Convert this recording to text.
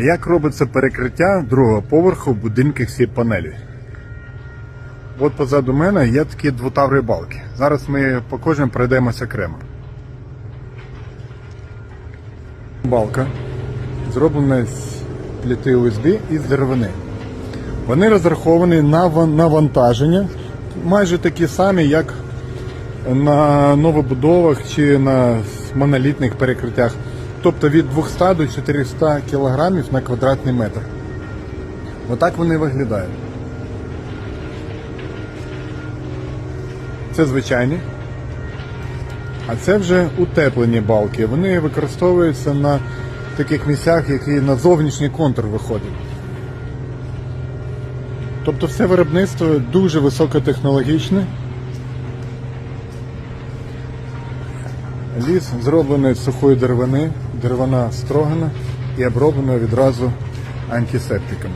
Як робиться перекриття другого поверху будинків всі панелі? От позаду мене є такі двотаври балки. Зараз ми по кожним пройдемося окремо. Балка зроблена з пліти USB і з деревини. Вони розраховані на навантаження, майже такі самі, як на новобудовах чи на монолітних перекриттях. Тобто від 200 до 400 кг на квадратний метр. Отак вони виглядають. Це звичайні. А це вже утеплені балки. Вони використовуються на таких місцях, які на зовнішній контур виходять. Тобто все виробництво дуже високотехнологічне. Ліс зроблений з сухої деревини, деревина строгана і оброблена відразу антисептиком.